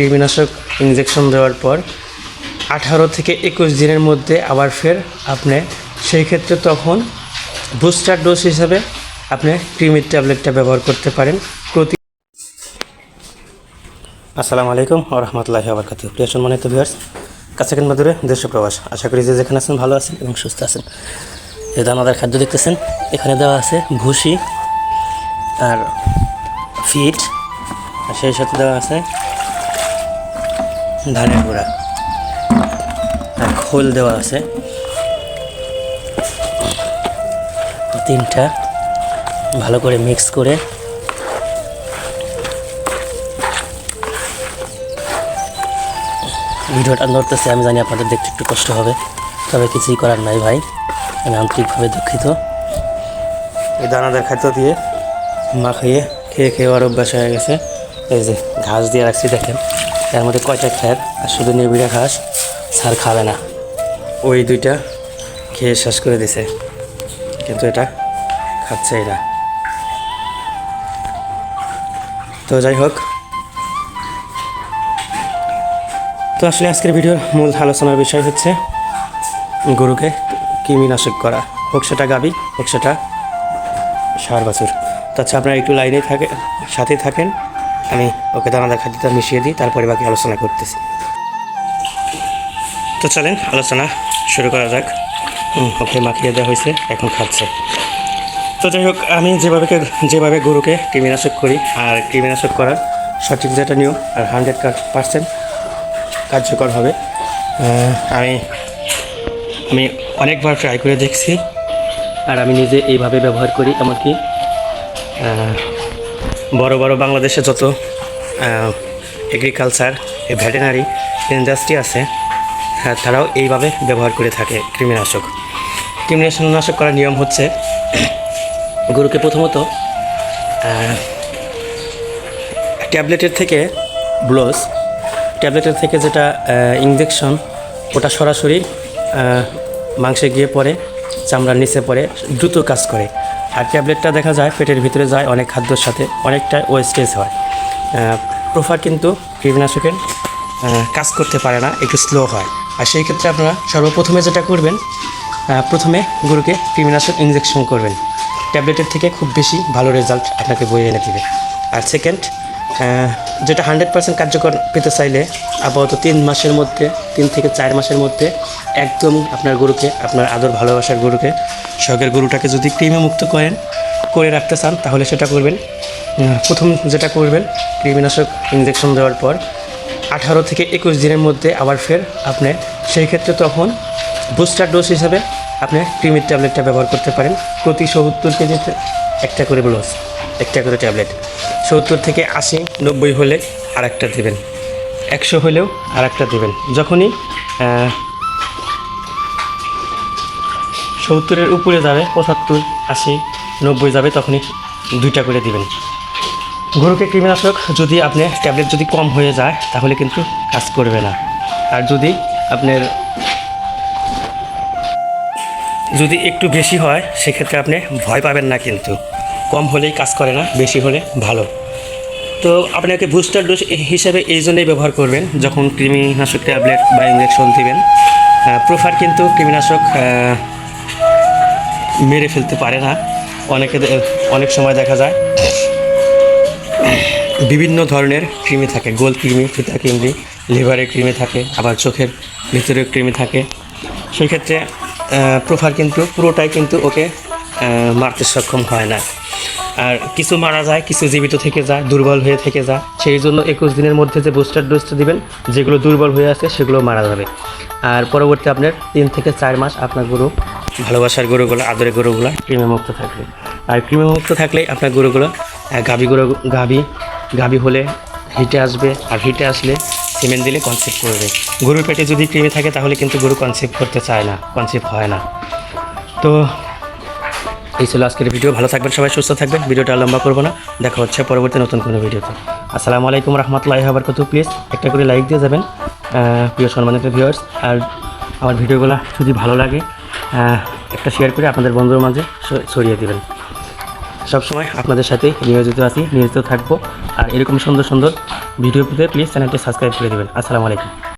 কৃমিনাশক ইঞ্জেকশন দেওয়ার পর আঠারো থেকে একুশ দিনের মধ্যে আবার ফের আপনি সেই ক্ষেত্রে তখন বুস্টার ডোজ হিসাবে আপনি ক্রিমির ট্যাবলেটটা ব্যবহার করতে পারেন। প্রতি আসসালামু আলাইকুম রহমতুল্লাহি আবরকাত প্রিয় সম্মানিত ভিউয়ার্স কাছে কিংবা দূরে দেশ প্রবাস। আশা করি যে যেখানে আছেন ভালো আছেন এবং সুস্থ আছেন। এই দানাদার খাদ্য দেখতেছেন, এখানে দেওয়া আছে ভুসি আর ফিট আর সেই সাথে দেওয়া আছে ধানের গুঁড়া। আর খোল দেওয়া আছে। তিনটা। ভালো করে মিক্স করে। ভিডিওটা ধরতেছে আমি জানি আপনাদের দেখতে একটু কষ্ট হবে। তবে কিছুই করার নাই ভাই। আমি আন্তরিকভাবে দুঃখিত। এই দানাদার খাদ্য দিয়ে মাখিয়ে খেয়ে খেয়ে আর অভ্যাস হয়ে গেছে। এই যে ঘাস দিয়ে রাখছি, দেখেন। এর মধ্যে কয়টা খ্যার আর শুধু নিবিড়া ঘাস, সার খাবে না। ওই দুইটা খেয়ে শেষ করে দিছে। কিন্তু এটা খাচ্ছে এরা। তো যাই হোক। তো আসলে আজকের ভিডিওর মূল আলোচনার বিষয় হচ্ছে গরুকে কৃমিনাশক করা। হোক সেটা গাবি, হোক সেটা সার বাছুর। তো আচ্ছা আপনারা একটু লাইনে থাকে সাথে থাকেন। আমি ওকে দানাদার খাদ্যটা মিশিয়ে দিই, তারপরে বাকি আলোচনা করতেছি। তো চলেন, আলোচনা শুরু করা যাক। ওকে মাখিয়ে দেওয়া হয়েছে, এখন খাচ্ছে। তো যাই হোক, আমি যেভাবে যেভাবে গরুকে কৃমিনাশক করি আর কৃমিনাশক করার সঠিক যেটা নিয়ম আর হান্ড্রেড পার্সেন্ট কার্যকর হবে আমি আমি অনেকবার ট্রাই করে দেখছি আর আমি নিজে এইভাবে ব্যবহার করি, এমনকি বড় বড় বাংলাদেশে যত এগ্রিকালচার ভেটেনারি ইন্ডাস্ট্রি আছে হ্যাঁ তারাও এইভাবে ব্যবহার করে থাকে কৃমিনাশক। কৃমিনাশক করার নিয়ম হচ্ছে, গরুকে প্রথমত ট্যাবলেটের থেকে ব্লোজ ট্যাবলেটের থেকে যেটা ইঞ্জেকশন ওটা সরাসরি মাংসে গিয়ে পড়ে চামড়ার নিচে পড়ে দ্রুত কাজ করে। আর ট্যাবলেটটা দেখা যায় পেটের ভিতরে যায় অনেক খাদ্যর সাথে, অনেকটা ওয়েস্টেজ হয়। প্রোফার কিন্তু কীটনাশকের কাজ করতে পারে না, একটু স্লো হয়। আর সেই ক্ষেত্রে আপনারা সর্বপ্রথমে যেটা করবেন প্রথমে গরুকে কৃমিনাশক ইঞ্জেকশন করবেন। ট্যাবলেটের থেকে খুব বেশি ভালো রেজাল্ট আপনাকে বয়ে এনে দেবে। আর সেকেন্ড যেটা হান্ড্রেড পার্সেন্ট কার্যকর পেতে চাইলে আপাতত তিন মাসের মধ্যে, তিন থেকে চার মাসের মধ্যে একদম আপনার গরুকে, আপনার আদর ভালোবাসার গরুকে, শখের গরুটাকে যদি কৃমি মুক্ত করেন, করে রাখতে চান, তাহলে সেটা করবেন। প্রথম যেটা করবেন, কৃমিনাশক ইঞ্জেকশন দেওয়ার পর আঠারো থেকে একুশ দিনের মধ্যে আবার ফের আপনি সেই ক্ষেত্রে তখন বুস্টার ডোজ হিসাবে আপনি ক্রিমির ট্যাবলেটটা ব্যবহার করতে পারেন। প্রতি সত্তর কেজিতে একটা করে ব্লোজ একটা করে ট্যাবলেট সত্তর থেকে আশি, নব্বই হলে আর একটা দেবেন। একশো হলেও আর একটা দেবেন। যখনই সত্তরের উপরে যাবে, পঁচাত্তর, আশি, নব্বই যাবে, তখনই দুইটা করে দিবেন। গরুকে কৃমিনাশক, যদি আপনি ট্যাবলেট যদি কম হয়ে যায়, তাহলে কিন্তু কাজ করবে না। আর যদি আপনার যদি একটু বেশি হয়, সেক্ষেত্রে আপনি ভয় পাবেন না কিন্তু। কম হলেই কাজ করে না, বেশি হলে ভালো। তো আপনাকে বুস্টার ডোজ হিসেবে এই জন্যই ব্যবহার করবেন, যখন কৃমিনাশক ট্যাবলেট বা ইঞ্জেকশন দিবেন। প্রোফার কিন্তু কৃমিনাশক মেরে ফেলতে পারে না। অনেকে অনেক সময় দেখা যায়, বিভিন্ন ধরনের কৃমি থাকে, গোল কৃমি, ফিতা কৃমি, লিভারের কৃমি থাকে, আবার চোখের ভিতরেও কৃমি থাকে। সেই ক্ষেত্রে প্রোফার কিন্তু পুরোটাই কিন্তু ওকে মারতে সক্ষম হয় না। আর কিছু মারা যায়, কিছু জীবিত থেকে যায়, দুর্বল হয়ে থেকে যায়। সেই জন্য একুশ দিনের মধ্যে যে বুস্টার ডোজটা দিবেন, যেগুলো দুর্বল হয়ে আছে, সেগুলো মারা যাবে। আর পরবর্তী আপনার তিন থেকে চার মাস আপনার গরু, ভালোবাসার গরুগুলো, আদরের গরুগুলো কৃমিমুক্ত থাকবে। আর কৃমিমুক্ত থাকলেই আপনার গরুগুলো গাভী গরু, গাভী গাভী হলে হিটে আসবে। আর হিটে আসলে সিমেন্ট দিলে কনসেপ্ট করবে। গরুর পেটে যদি কৃমি থাকে, তাহলে কিন্তু গরু কনসেপ্ট করতে চায় না কনসেপ্ট হয় না। তো এই ছিল আজকের ভিডিও। ভালো থাকবেন সবাই, সুস্থ থাকবেন। ভিডিওটা লম্বা করব না। দেখা হচ্ছে পরবর্তী নতুন কোনো ভিডিওতে। আসসালামু আলাইকুম রহমতুল্লাহ আবরকাত প্লিজ, একটা করে লাইক দিয়ে যাবেন প্রিয় সম্মানিত ভিউয়ার্স আর আমার ভিডিওগুলো যদি ভালো লাগে একটা শেয়ার করে আপনাদের বন্ধুর মাঝে ছড়িয়ে দেবেন। সবসময় আপনাদের সাথে নিয়োজিত আছি, নিয়োজিত থাকব। আর এরকম সুন্দর সুন্দর ভিডিও পেতে প্লিজ চ্যানেলটি সাবস্ক্রাইব করে দেবেন। আসসালামু আলাইকুম।